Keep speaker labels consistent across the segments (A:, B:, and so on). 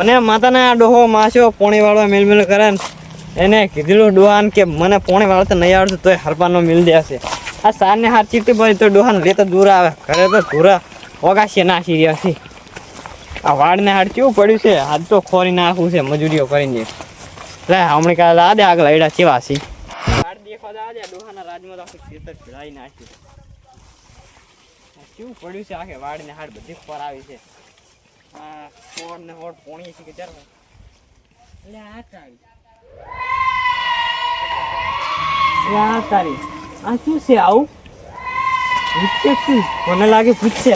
A: મને માતાના ડોહો માસ્યો પોણી વાળો મેલ મેલ કરે એને કીધેલું ડોહાન કે મને પોણી તો નહીં આવડતું, તોય હરપાનો મિલ દેશે આ સારને હાર ચીટી પડી તો ડોહાન તો દૂર આવે. ઘરે તો ધૂરા ઓગાશે નાસી રહ્યા છે. આ વાડને હાડ કેવું પડ્યું છે? હાથ તો ખોરી નાખવું છે, મજૂરીઓ કરીને. લે, હમણાં કાલે આ દે આગળ એડા ચેવા છે? વાડ દેખવા પડ્યું છે, આખે વાડને હાડ બધી ખોર છે. આ ખોડ ને હોડ પોણી છે કે ચાર એટલે આ તારી આ તારી. આ શું છે આવું? પૂછશે શું મને લાગે પૂછશે.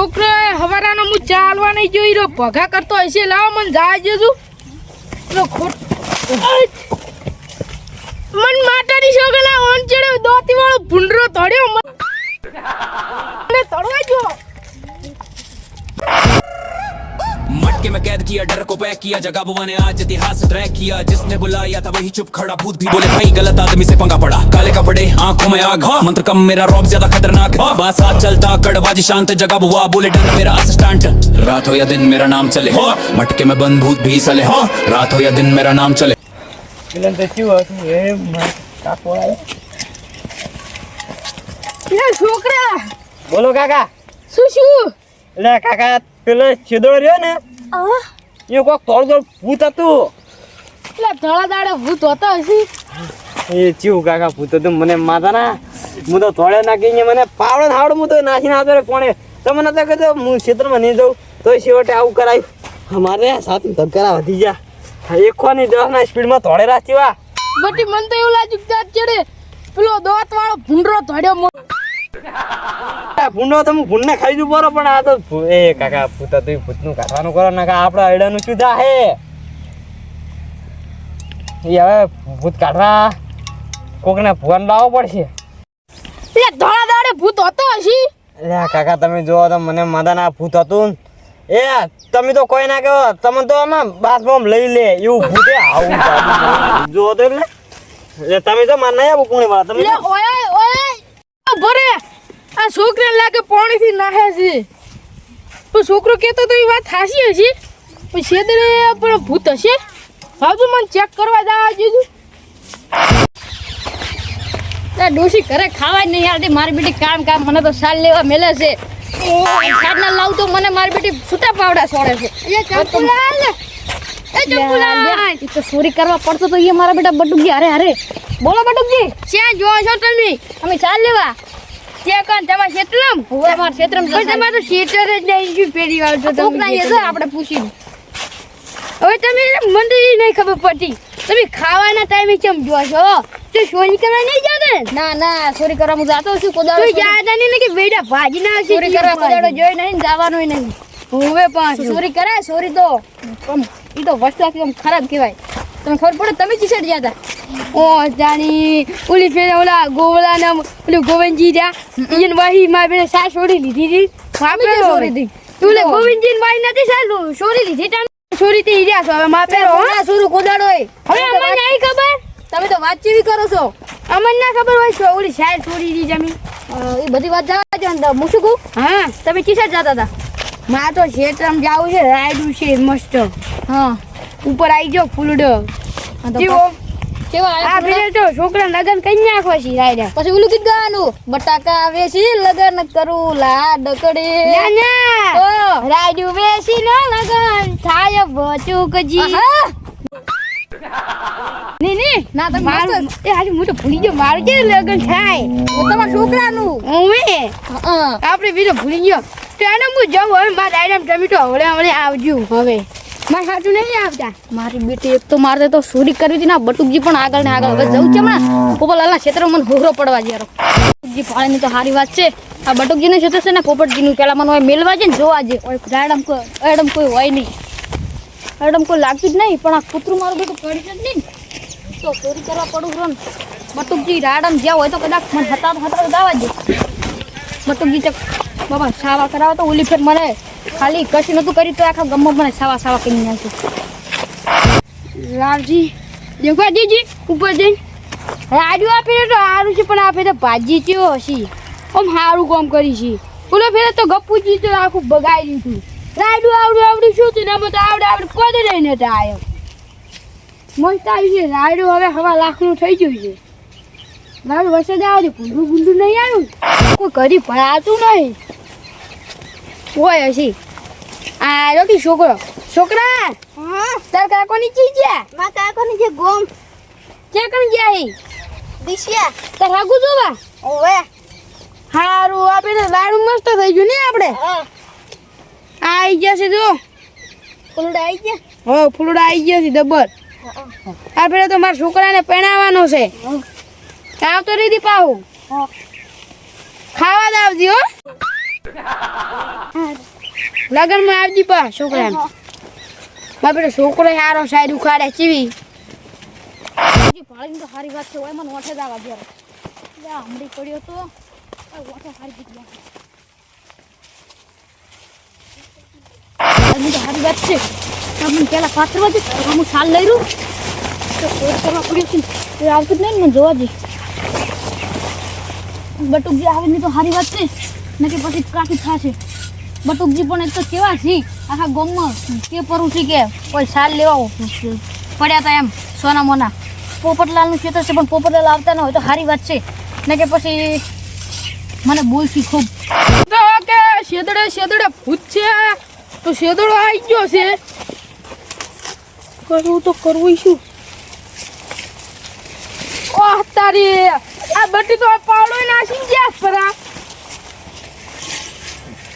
B: છોકરો હવારાનો હું ચાલવા નહીં જોઈ રહ્યો. ભગા કરતો હશે લાવો, મને જાય જજો ખોટ. મન માતાની છોકરા ઓન ચડ્યો દોતી વાળો ભૂંડરો તોડ્યો મને તોડવા જો
C: मटके में कैद किया डर को पैक किया जगह बुआ ने आज इतिहास ट्रैक किया जिसने बुलाया था वही चुप खड़ा भूत भी बोले भाई गलत आदमी से पंगा पड़ा काले कपड़े आंखों में आग मंत्र कम मेरा रॉब ज्यादा खतरनाक बात साथ चलता कड़बाजी शांत जगह बुआ बोले डर मेरा असिस्टेंट रात हो या दिन मेरा नाम चले हो मटके में बंद भूत भी सले हो रात हो या दिन मेरा नाम चले
A: પેલા તો કેવું હતું એ મારા કાકો આવ્યો.
B: એ છોકરા
A: બોલો કાકા
B: શું શું
A: એટલે કાકા પેલો છેદો રહ્યો ને
B: આ
A: એ કોક થોડું થોડું ભૂત હતું.
B: પેલા ધોળા દાડે ભૂત હોતા હશે.
A: એ ચીવું કાકા ભૂત હતું. મને માતા ના હું તો થોડે નાખીને મને પાવડો હાવડો હું તો નાખીને આવતો કોણે. તમને તો કીધું હું ક્ષેત્રમાં નહીં જઉં તોય છેવટે આવું કરાયું. મારે સાત ધક્કરા વધી ગયા. એકવાની ની દસ ના સ્પીડમાં થોડે રાખી વા.
B: બટી મને તો એવું લાગ્યું કે ચડે પેલો દોત વાળો ભૂંડરો તોડ્યો મો-
A: ભૂંડો તમે ભૂંડને ખાઈ દઉં બરો પણ આ તો એ કાકા ભૂત એ ભૂતનું કાઢવાનું કરો ને આપણા અડાનું શું હે એ હવે ભૂત કાઢવા કોકને ભુવન લાવવો પડશે.
B: એ ધોળા દાડે ભૂત હતો હશી?
A: લે કાકા તમે જોવો તો મને મદાના ભૂત હતું એ તમે તો કોઈ ના કહો તમે તો આમાં બાથરૂમ લઈ લે એવું ભૂતે આવું જોવો તો એટલે. તમે તો માર નહીં આવું પૂણે વાળા તમે
B: લે
A: તો-
B: ઓય ઓય આ ભરે આ છોકરાને લાગે પાણીથી નાહે છે. પણ છોકરો કહેતો તો એ વાત હાસી હશે. પણ છેદરે પણ ભૂત હશે. હાજુ મને ચેક કરવા જવા દીધું ડોસી ઘરે ખાવા જ નહીં યાર મારી બેટી કામ કામ મને તો સાલ લેવા મેલે છે. સારના લાવ તો મને મારી બેટી છૂટા પાવડા છોડે છે. એ તો ચોરી કરવા પડતો તો એ મારા બેટા બટુકજી અરે અરે બોલો બટુકજી. ક્યાં જો છો તમે અમે ચાલ લેવા? ત્યાં કાન ક્ષેત્રમ? તમારા ક્ષેત્રમ પણ તમારે તો ક્ષેત્ર જ નહીં પેલી વાર તો તમે આપણે પૂછી હવે તમે મંદિર નહીં ખબર પડતી. તમે ખાવાના ટાઈમે કેમ જો છો? તો ચોરી કરવા નહીં જાતે ના? ના ચોરી કરવા હું જાતો છું કોદાળો તો જાતા નહીં કે બેડા ભાજી ના ચોરી કરવા કોદાળો જોઈ નહીં જવાનું નહીં. હવે પણ ચોરી કરે ચોરી તો આમ એ તો વસ્તુ આમ ખરાબ કહેવાય. તમને ખબર પડે તમે ચીસડ ગયા હતા ઓ જાણી ઓલી ફેર ઓલા ગોવલા ને ઓલું ગોવિંદજી રહ્યા ઈન વાહી માં બેને સા છોડી લીધી હતી. આપણે છોડી દીધી તું લે. ગોવિંદજી ની વાહી નથી સાલું છોડી લીધી. તમે છોરી તે ઈર્યા છો. હવે માપેરો હા. સુરુ કોદાડો હોય હવે અમને નહીં ખબર? તમે તો વાતચીત કરો છો? અમને ના ખબર હોય છો ઓલી શાયર છોડી દી જમી એ બધી વાત જવા દે અંદર. હું શું કહું? હા. તમે ચીસર જતા હતા? માં તો શેતરામ જાવું છે રાયડું છે મસ્ત. હા. ઉપર આવી જાઓ ફૂલડો. કેવો આ તો છોકરા લગન કઈ નાખો છે રાયડા. પછી ઓલું કીધું બટાકા વેસી લગન કરું લાડકડે રાયડું વેસી ન. લગન થાય બચુકજી ની ની. ના તમે મારું એ હાજી હું તો ભૂલી ગયો મારું કે લગન થાય? તમારા છોકરાનું. ઓમે આપણે બીજો ભૂલી ગયો. તો એને હું જાઉં હવે મારા આઈટમ ટમેટો હવડે હવડે આવજો હવે. મારે સાચું નહીં આવતા. મારી બેટી, એક તો મારે તો સુરી કરવી હતી ના બટુકજી પણ આગળ ને આગળ. હવે જવું છે હમણાં. પોપલાલના ક્ષેત્રમાં હોરો પડવા જરો બટુકજી પાણીની તો સારી વાત છે. આ બટુકજીનું ક્ષેત્ર છે ને? પોપટજીનું પેલા મને મેલવા છે ને જોવા જે રાયડમ કોઈ એડમ કોઈ હોય નહીં. એડમ કોઈ લાગતું જ નહીં, પણ આ કૂતરું મારું બધું પડી જ નહીં તો ચોરી કરવા પડું રહ્યો ને. બટુકજી રાડમ જ્યાં હોય તો કદાચ મને હતા તો હતા ગાવા દાવા દે. બટુકજી ચક બાબા સાવા કરાવે તો ઓલી ફેર મને ખાલી કશું નતું કર્યું તો આખા ગમમાં મને સાવા સાવા કરી નાખ્યું રાવજી, દેખો દીજી, ઉપર જઈ રાજુ આપી તો સારું છે, પણ આપે તો ભાજી ચેવો હશી? આમ સારું કામ કરી છે. ઓલો ફેરે તો ગપ્પુજી તો આખું બગાડી દીધું રાડ્યું આવડું આવડું શું થયું ને આમાં તો આવડે આવડે પદ રહીને તો આવ્યો મસ્ત આવી છે, રાયડું હવે હવા લાખનું થઈ ગયું છે. મારું વરસાદ આવે છે ભૂંડું નહીં આવ્યું. કોઈ કરી ભરાતું નહીં. હોય હશી આ રોકી છોકરો. છોકરા તાર કાકોની ચી ગયા
D: કાકો ની જે ગોમ.
B: ક્યાં કણ ગયા હી?
D: દિશિયા
B: તાર હાગુ જોવા?
D: ઓવે.
B: હારું આપે તો લાડુ મસ્ત થઈ ગયું ને આપણે
D: હા.
B: આઈ ગયા છે જો.
D: ફૂલડા આઈ ગયા?
B: હો ફૂલડા આઈ ગયા છે ડબર. આપણે તો મારા છોકરાને પહેણાવવાનો છે. આવતો રીધી પાહું ખાવા દાવજી આવજી હો લગનમાં આવજી પા માં બાપરે છોકરો સારો સાઈડ ઉખાડે ચીવી. ભાળીને તો સારી વાત છે ઓય મને ઓઠે જ આવા જયારે હમડી પડ્યો તો ઓઠે સારી જીત ગયા સારી વાત છે. આપણે પેલા પાથરવા જઈ હું સાલ લઈ રહ્યું તો શોધ કરવા પડ્યો છે આવતું જ નહીં ને મને જોવા દે. બટુકજી આવે ને તો સારી વાત છે. ને કે પછી ટ્રાફિક થશે? બટુકજી પણ એક તો કેવા છે, આખા ગામમાં કે પરું છે કે કોઈ સાલ લેવા પડ્યા હતા એમ સોના મોના પોપટલાલનું ક્ષેત્ર છે, પણ પોપટલાલ આવતા ન હોય તો સારી વાત છે. ને કે પછી મને બોલશી ખૂબ.
E: કે શેદડે શેદડે ભૂત છે તો શેદડો આવી ગયો છે. કરવું તો કરવું શું ઓહ તારી, આ બટી તો આ પાવડો નાસીને ગયા ફરા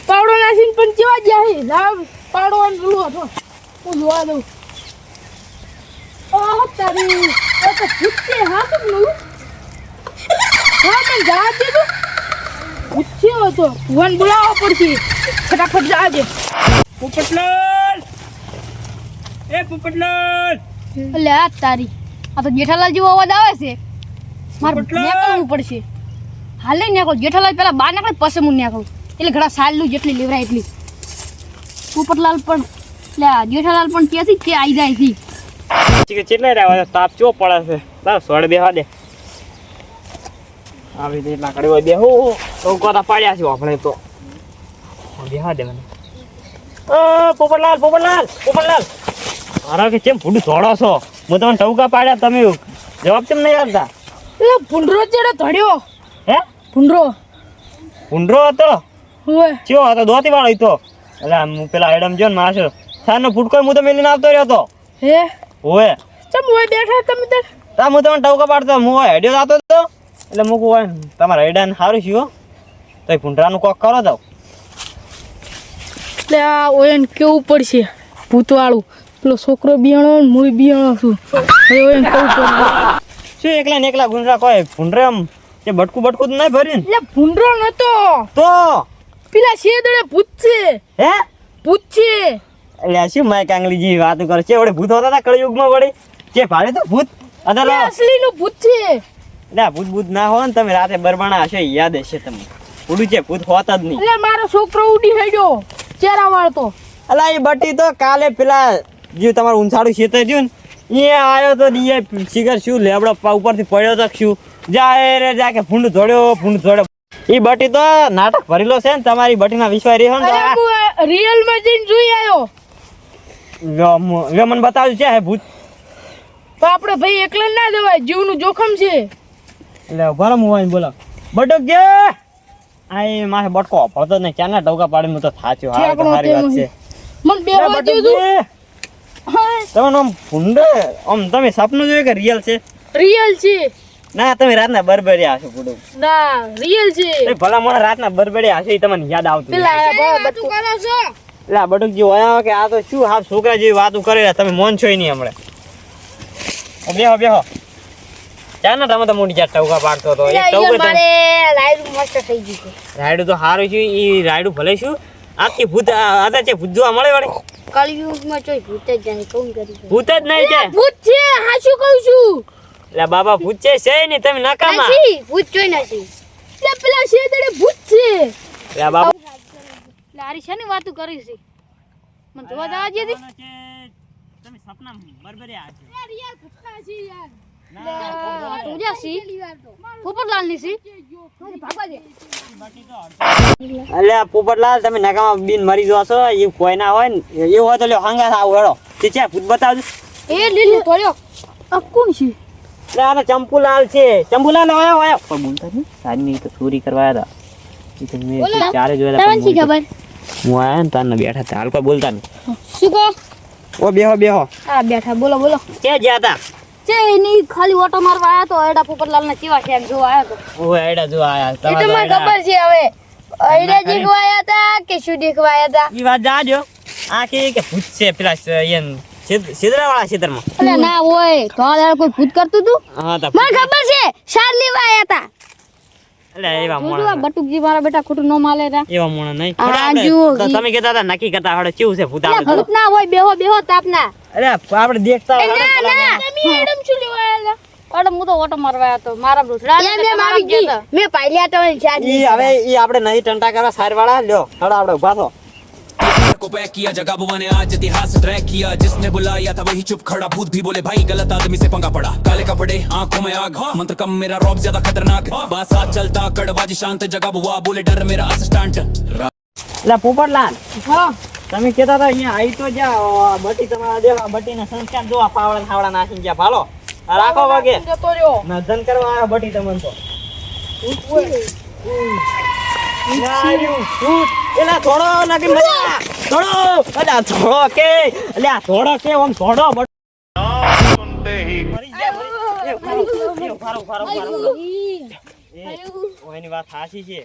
E: પાવડો નાસીને પણ કેવા ગયા હે લાવ પાવડો અને પેલું હતો. હું જોવા દઉં. ઓહ તારી આ તો ભૂત છે હા તો પેલું હા મેં જવા દીધું. પૂછ્યો હતો. ભુવન બોલાવવા પડશે ફટાફટ જાજે
A: પોપટલાલ! એ પોપટલાલ!
B: એટલે આ તારી. આ તો જેઠાલાલ જેવો અવાજ આવે છે. મારે નીકળવું પડશે. હાલે નીકળો જેઠાલાલ પેલા બહાર નીકળે પછી હું નીકળું એટલે ઘણા સાલનું જેટલી લેવરાય એટલી. પોપટલાલ પણ એટલે જેઠાલાલ પણ ત્યાંથી તે આવી જાય છે.
A: કેટલા રહ્યા તાપ ચો પડે છે? બસ સોડ બેહવા દે. આવી રીતે લાકડી હોય બેહો તો કોતા પાડ્યા છે આપણે તો. બેહવા દે મને. પોપટલાલ પોપટલાલ પોપટલાલ. મારા કે કેમ ફૂડું ધોડો છો? હું તમને ટવકા પાડ્યા તમે જવાબ કેમ નહીં આપતા?
E: એટલે ભૂંડરો ચેડે ધડ્યો
A: હે?
E: ભૂંડરો.
A: ઊંડરો હતો.
E: હોય.
A: આ તો દોતી વાળો હતો એટલે આમ હું પેલા એડમ જો ને માણસો સારનો ફૂટકો હું તો મેલીને આવતો રહ્યો તો.
E: હે?
A: ઓએ
E: ચમ હોય બેઠા તમે તો?
A: તા હું તમને ટવકા પાડતો હું હોય હેડ્યો જાતો તો. એટલે મૂકું હોય તમારા હેડાને સારું છે તો ભૂંડરાનું કોક કરો તો.
E: એટલે આ ઓયન કેવું પડશે? ભૂતવાળું. પેલો છોકરો બિયાણો ને હું બિયાણો છું. હવે ઓયન કેવું પડશે?
A: શું એકલા ને એકલા ગુંડરા કોઈ? ભૂંડરે આમ કે બટકું બટકું તો નહીં ભર્યું ને?
E: એટલે ભૂંડરો નતો.
A: તો?
E: પેલા શેદડે ભૂત છે
A: હે?
E: ભૂત છે
A: એટલે શું માય કાંગલી જેવી વાતો કરે? છે વડે ભૂત હોતા હતા કળયુગમાં વડે જે ભાડે તો ભૂત?
E: એ
A: અસલી
E: નું ભૂત છે.
A: ના ભૂત ભૂત ના હોય ને તમે રાતે બરબાણા હશે યાદ હશે તમને. ભૂડું છે ભૂત હોતા જ નહીં.
E: એટલે મારો છોકરો ઉડી હેડ્યો. ચેરા વાળતો.
A: અલા એ બટી તો કાલે પેલા જે તમારું ઊંચાડું ખેતર રહ્યું ને એ આવ્યો તો એ શિખર શું લેબડો પા ઉપરથી પડ્યો તો શું? જાય રે જા કે ફૂંડ ધોડ્યો ફૂંડ ધોડ્યો એ બટી તો નાટક ભરેલો છે ને તમારી બટીના વિશ્વાસ રહ્યો ને
E: રિયલમાં જઈને જોઈ આવ્યો.
A: મને બતાવ્યું છે હે ભૂત?
E: તો આપણે ભાઈ એકલા ના જવાય જીવનું જોખમ છે.
A: એટલે ભરમ હોય બોલો બટક જે! આય માથે બટકો પડતો ને ક્યાંના ટોકા પાડીને હું તો થાચ્યો. હા એ તો
E: ઠેકણો
A: સારી વાત છે.
E: મન બે
A: વાત
E: વાગે
A: બટુક આમ ભૂંડે આમ તમે સપનું જોયું કે રિયલ છે?
E: રિયલ છે.
A: ના તમે રાતના બરબરિયા હશો પૂડું
E: ના રિયલ છે.
A: એ ભલા મોણા રાતના બરબડિયા હશે એ તમને યાદ આવતું નહીં.
E: પેલા બા- બટુ-
A: એટલે આ બટુક જે હોય કે આ તો શું હા છોકરા જેવી વાતો કરે છે, તમે મોન છો નહીં હમણાં. બેહો બેહો. બેહો ચાના તમે તો મોટી જાત ટવકા પાડતો હતો. એ ટવકો તો-
D: લાઈવ મસ્ત થઈ ગયું છે.
A: રાયડું તો સારું છે એ રાયડું ભલે શું. આખી ભૂત આ- આ છે ભૂત જોવા મળે વળી.
D: કલયુગમાં ચોય ભૂત જ જાય કોણ કરી
A: ભૂત જ નહીં છે
E: ભૂત છે હા શું કહું છું?
A: એટલે બાબા પૂછે છે નહીં તમે નકામા.
D: નથી ભૂત જોઈ નથી.
E: એટલે પેલા શેતળે ભૂત છે
A: એટલે બાબા
B: લારી છે ને વાતું કરી છે? મને જોવા જવા આજે દી.
A: તમે સપના બરબર્યા છે.
E: યાર યાર ઘટના છે યાર.
B: આ તો ઉડ્યા છી પોપટલાલની છી
E: ભાગવા દે.
A: અલ્યા પોપટલાલ તમે નકામા બિન મરી જો છો. એ કોઈ ના હોય ને એવું હોય તો લ્યો હંગા આવો હેડો. તે છે ભૂત બતાવજો.
B: એ લીલી
E: આ કોણ છે?
A: ચંપુલાલ છે. ચંપુલાલ આયો આયો પણ બોલતા નહીં? સારી તો ચોરી કરવા આવ્યા હતા. મેં ચારે જોયેલા પણ
B: તમને ખબર?
A: હું આયા ને તારને બેઠા હતા. હાલ કોઈ બોલતા નહીં.
B: શું કહો?
A: ઓ બેહો બેહો.
B: આ બેઠા. બોલો બોલો.
A: કે ગયા હતા?
B: છે એની ખાલી ઓટો મારવા આયા તો એડા પોપટલાલ ના કેવા છે જોવા તો.
A: ઓ એડા જો આયા.
D: એ તો ખબર છે હવે. અઈડા જીગવાયા હતા કે શું દેખવાયા હતા?
A: ઈ વાત જાજો. આ કે કે ભૂત છે પેલા યન સિદ્રા સિદરમાં
B: અરે ના ઓય તો આ દાડે કોઈ ભૂત કરતું તું?
A: હા તા
D: મને ખબર છે શાર લેવા આયા હતા
A: એટલે એવા મોણા
B: બટુકજી મારા બેટા ખોટું ન માલે રા
A: એવા મોણા નહીં.
D: આ
A: થોડા આપણે-
D: જુઓ
A: તો
D: ઈ.
A: તમે કહેતા હતા નક્કી કરતા હડે કેવું છે ભૂત આપણે
B: ભૂત ના હોય બેહો બેહો તાપના.
A: અરે આપણે દેખતા હોય, હળો,
E: તમે એડમ શું લેવા આયેલા
B: અરે હું તો ઓટો મારવા તો. મારા રૂઠડા
D: એમ એમ આવી ગઈ મેં પાલ્યા તો
A: હવે ઈ આપણે નહીં ટંટા કરવા સારવાળા લ્યો હડો આપણે ઊભા થો.
C: डर को पैक किया जगह बुआ ने आज इतिहास ट्रैक किया जिसने बुलाया था वही चुप खड़ा भूत भी बोले भाई गलत आदमी से पंगा पड़ा काले कपड़े आंखों में आग मंत्र कम मेरा रॉब ज्यादा खतरनाक बात साथ चलता कड़वाजी शांत जगह बुआ बोले डर मेरा असिस्टेंट
A: એટલે પોપટલાલ
E: હા
A: તમે કહેતા હતા અહીંયા આવી તો જા બટી તમારા દેવા બટીના સંસ્કાર જોવા પાવડા થાવડા નાખી ગયા ભાલો આ રાખો વાગે
E: જતો રહ્યો
A: નધન કરવા આવ્યો બટી તમને તો નાર્યું, ભૂત. એલા થોડો નગી મજા થોડો અલ્યા થોડો કે અલ્યા થોડો કે ઓમ થોડો ઉભારો, ઉભારો. એ, ઓયની વાત હાચી છે.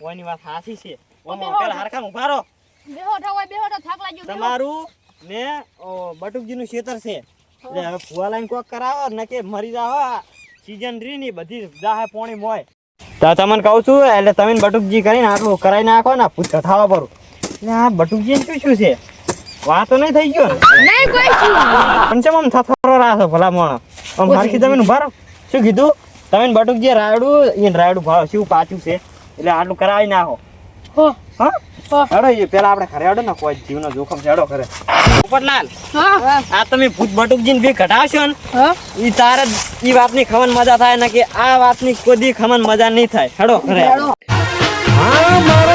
A: ઓયની વાત હાચી છે. ઓમ પેલા હરખામ ઉભારો
B: બેહો થા બેહો થા થાક લાગ્યો
A: તમારું ને બટુકજી નું ખેતર છે. એટલે હવે ફુવા લાઈન કોક કરાવો ને કે મરી જાવ સીઝન રી ની બધી જાહે પોણી મોય. તો તમને કહું છું એટલે તમે બટુકજી કરીને આટલું કરાવી નાખો ને પૂછો કથાવા પરું એટલે આ બટુકજી શું શું છે વાતો નહીં થઈ ગયો
D: નહીં કોઈ શું
A: પણ ચમ આમ થથરો રાસો ભલા મોણો આમ હરખી તમે ઊભા શું કીધું? તમે બટુકજી રાયડું એ રાયડું ભાવ શું પાછું છે? એટલે આટલું કરાવી નાખો.
E: હો?
A: હેડો એ પેલા આપણે ઘરે હેડો ને કોઈ જીવનો જોખમ છે હેડો ઘરે. પોપટલાલ આ તમે ભૂત બટુકજીને બી ઘટાડશો ને એ તારે એ ઈ વાતની ખમન મજા થાય ને કે આ વાતની કોઈ દી ખમન મજા નહીં થાય. હેડો ઘરે.
F: હા મારા